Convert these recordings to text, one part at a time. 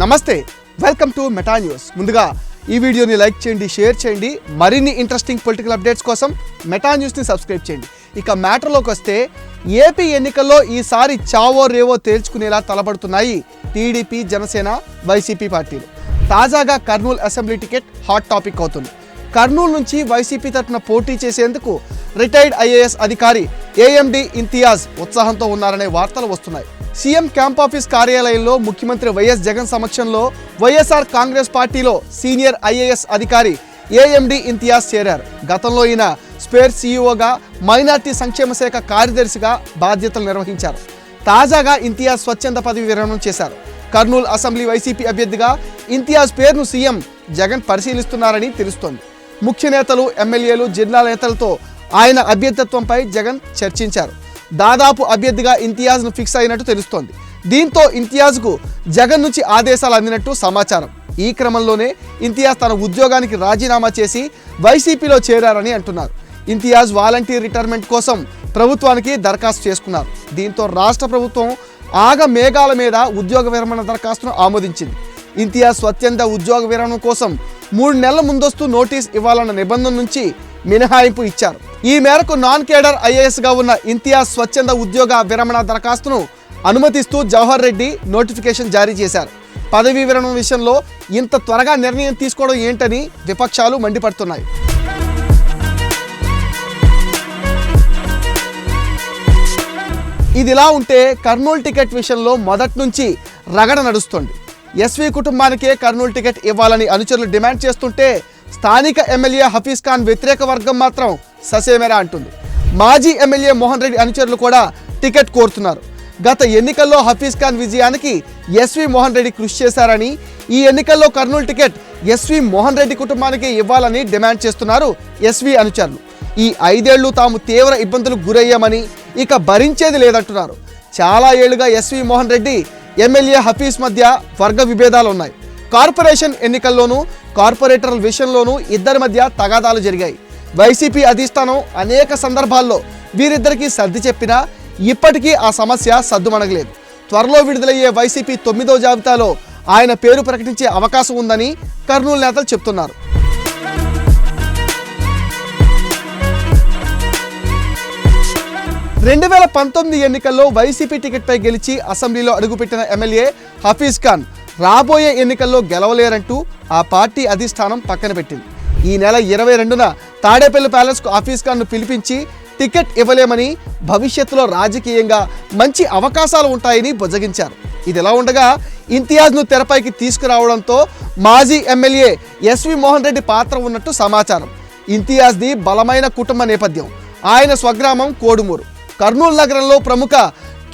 నమస్తే welcome to Meta news. ముందుగా ఈ వీడియోని లైక్ చేయండి షేర్ చేయండి. మరిన్ని ఇంట్రెస్టింగ్ పొలిటికల్ అప్డేట్స్ కోసం మెటా న్యూస్ని సబ్స్క్రైబ్ చేయండి. ఇక మ్యాటర్లోకి వస్తే ఏపీ ఎన్నికల్లో ఈసారి చావో రేవో తేల్చుకునేలా తలబడుతున్నాయి టీడీపీ జనసేన వైసీపీ పార్టీలు. తాజాగా Kurnool assembly ticket hot topic అవుతుంది. కర్నూలు నుంచి వైసీపీ తరఫున పోటీ చేసేందుకు రిటైర్డ్ ఐఏఎస్ అధికారి ఏఎండి ఇంతియాజ్ ఉత్సాహంతో ఉన్నారనే వార్తలు వస్తున్నాయి. సీఎం క్యాంప్ ఆఫీస్ కార్యాలయంలో ముఖ్యమంత్రి వైఎస్ జగన్ సమక్షంలో వైఎస్ఆర్ కాంగ్రెస్ పార్టీలో సీనియర్ ఐఏఎస్ అధికారి ఏఎండి ఇంతియాజ్ చేరారు. గతంలో ఈయన స్పేర్ సీఈఓగా మైనార్టీ సంక్షేమ శాఖ కార్యదర్శిగా బాధ్యతలు నిర్వహించారు. తాజాగా ఇంతియాజ్ స్వచ్ఛంద పదవి విరమణ చేశారు. కర్నూలు అసెంబ్లీ వైసీపీ అభ్యర్థిగా ఇంతియాజ్ పేరును సీఎం జగన్ పరిశీలిస్తున్నారని తెలుస్తోంది. ముఖ్య నేతలు ఎమ్మెల్యేలు జిల్లా నేతలతో ఆయన అభ్యర్థిత్వంపై జగన్ చర్చించారు. దాదాపు అభ్యర్థిగా ఇంతియాజ్ను ఫిక్స్ అయినట్టు తెలుస్తోంది. దీంతో ఇంతియాజ్కు జగన్ నుంచి ఆదేశాలు అందినట్టు సమాచారం. ఈ క్రమంలోనే ఇంతియాజ్ తన ఉద్యోగానికి రాజీనామా చేసి వైసీపీలో చేరారని అంటున్నారు. ఇంతియాజ్ వాలంటీర్ రిటైర్మెంట్ కోసం ప్రభుత్వానికి దరఖాస్తు చేసుకున్నారు. దీంతో రాష్ట్ర ప్రభుత్వం ఆగ మేఘాల మీద ఉద్యోగ విరమణ దరఖాస్తును ఆమోదించింది. ఇంతియాజ్ స్వచ్ఛంద ఉద్యోగ విరమణ కోసం మూడు నెలల ముందస్తు నోటీస్ ఇవ్వాలన్న నిబంధన నుంచి మినహాయింపు ఇచ్చారు. ఈ మేరకు నాన్ కేడర్ ఐఏఎస్గా ఉన్న ఇంతియాజ్ స్వచ్ఛంద ఉద్యోగ విరమణ దరఖాస్తును అనుమతిస్తూ జవహర్ రెడ్డి నోటిఫికేషన్ జారీ చేశారు. పదవీ విరమణ విషయంలో ఇంత త్వరగా నిర్ణయం తీసుకోవడం ఏంటని విపక్షాలు మండిపడుతున్నాయి. ఇదిలా ఉంటే కర్నూలు టికెట్ విషయంలో మొదటి నుంచి రగడ నడుస్తోంది. ఎస్వి కుటుంబానికే కర్నూలు టికెట్ ఇవ్వాలని అనుచరులు డిమాండ్ చేస్తుంటే స్థానిక ఎమ్మెల్యే హఫీజ్ ఖాన్ వ్యతిరేక వర్గం మాత్రం ససేమెరా అంటుంది. మాజీ ఎమ్మెల్యే మోహన్ రెడ్డి అనుచరులు కూడా టికెట్ కోరుతున్నారు. గత ఎన్నికల్లో హఫీజ్ ఖాన్ విజయానికి ఎస్వి మోహన్ రెడ్డి కృషి చేశారని ఈ ఎన్నికల్లో కర్నూలు టికెట్ ఎస్వి మోహన్ రెడ్డి కుటుంబానికి ఇవ్వాలని డిమాండ్ చేస్తున్నారు ఎస్వి అనుచరులు. ఈ ఐదేళ్ళు తాము తీవ్ర ఇబ్బందులకు గురయ్యామని ఇక భరించేది లేదంటున్నారు. చాలా ఏళ్ళుగా ఎస్వి మోహన్ రెడ్డి ఎమ్మెల్యే హఫీజ్ మధ్య వర్గ విభేదాలు ఉన్నాయి. కార్పొరేషన్ ఎన్నికల్లోనూ కార్పొరేటర్ల విషయంలోనూ ఇద్దరి మధ్య తగాదాలు జరిగాయి. వైసీపీ అధిష్టానం అనేక సందర్భాల్లో వీరిద్దరికీ సర్ది చెప్పినా ఇప్పటికీ ఆ సమస్య సద్దుమణగలేదు త్వరలో విడుదలయ్యే వైసీపీ తొమ్మిదో జాబితాలో ఆయన పేరు ప్రకటించే అవకాశం ఉందని కర్నూలు నేతలు చెప్తున్నారు. రెండు వేల పంతొమ్మిది ఎన్నికల్లో వైసీపీ టికెట్పై గెలిచి అసెంబ్లీలో అడుగుపెట్టిన ఎమ్మెల్యే హఫీజ్ ఖాన్ రాబోయే ఎన్నికల్లో గెలవలేరంటూ ఆ పార్టీ అధిష్టానం పక్కన పెట్టింది. ఈ నెల ఇరవై రెండున తాడేపల్లి ప్యాలెస్కు ఆఫీస్ ఖాన్ను పిలిపించి టికెట్ ఇవ్వలేమని భవిష్యత్తులో రాజకీయంగా మంచి అవకాశాలు ఉంటాయని బుజ్జగించారు. ఇది ఎలా ఉండగా ఇంతియాజ్ను తెరపైకి తీసుకురావడంతో మాజీ ఎమ్మెల్యే ఎస్వి మోహన్ రెడ్డి పాత్ర ఉన్నట్టు సమాచారం. ఇంతియాజ్ది బలమైన కుటుంబ నేపథ్యం. ఆయన స్వగ్రామం కోడుమూరు. కర్నూలు నగరంలో ప్రముఖ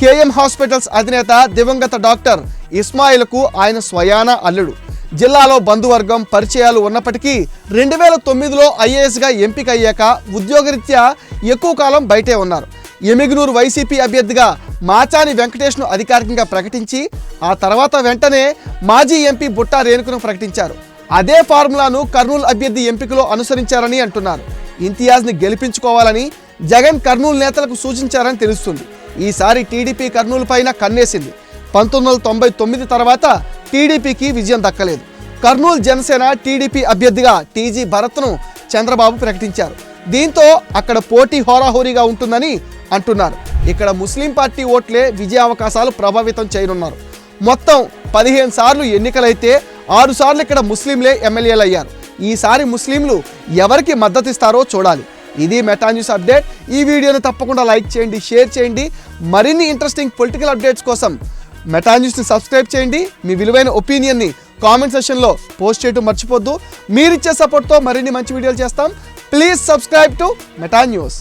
కేఎం హాస్పిటల్స్ అధినేత దివంగత డాక్టర్ ఇస్మాయిల్కు ఆయన స్వయాన అల్లుడు. జిల్లాలో బంధువర్గం పరిచయాలు ఉన్నప్పటికీ రెండు వేల తొమ్మిదిలో ఐఏఎస్గా ఎంపిక అయ్యాక ఉద్యోగరీత్యా ఎక్కువ కాలం బయటే ఉన్నారు. ఎమిగనూరు వైసీపీ అభ్యర్థిగా మాచాని వెంకటేష్ను అధికారికంగా ప్రకటించి ఆ తర్వాత వెంటనే మాజీ ఎంపీ బుట్టా రేణుకును ప్రకటించారు. అదే ఫార్ములాను కర్నూలు అభ్యర్థి ఎంపికలో అనుసరించారని అంటున్నారు. ఇంతియాజ్ని గెలిపించుకోవాలని జగన్ కర్నూలు నేతలకు సూచించారని తెలుస్తుంది. ఈసారి టీడీపీ కర్నూలు పైన కన్నేసింది. పంతొమ్మిది వందల తొంభై తొమ్మిది తర్వాత టీడీపీకి విజయం దక్కలేదు. కర్నూలు జనసేన టీడీపీ అభ్యర్థిగా టీజీ భరత్ను చంద్రబాబు ప్రకటించారు. దీంతో అక్కడ పోటీ హోరాహోరీగా ఉంటుందని అంటున్నారు. ఇక్కడ ముస్లిం పార్టీ ఓట్లే విజయ అవకాశాలు ప్రభావితం చేయనున్నారు. మొత్తం పదిహేను సార్లు ఎన్నికలైతే ఆరు సార్లు ఇక్కడ ముస్లింలే ఎమ్మెల్యేలు అయ్యారు ఈసారి ముస్లింలు ఎవరికి మద్దతిస్తారో చూడాలి. ఇది మెటా న్యూస్ అప్డేట్. ఈ వీడియోని తప్పకుండా లైక్ చేయండి షేర్ చేయండి. మరిన్ని ఇంట్రెస్టింగ్ పొలిటికల్ అప్డేట్స్ కోసం మెటా న్యూస్ని సబ్స్క్రైబ్ చేయండి. మీ విలువైన ఒపీనియన్ని కామెంట్ సెషన్లో పోస్ట్ చేయటం మర్చిపోద్దు. మీరిచ్చే సపోర్ట్తో మరిన్ని మంచి వీడియోలు చేస్తాం. Please subscribe to Meta news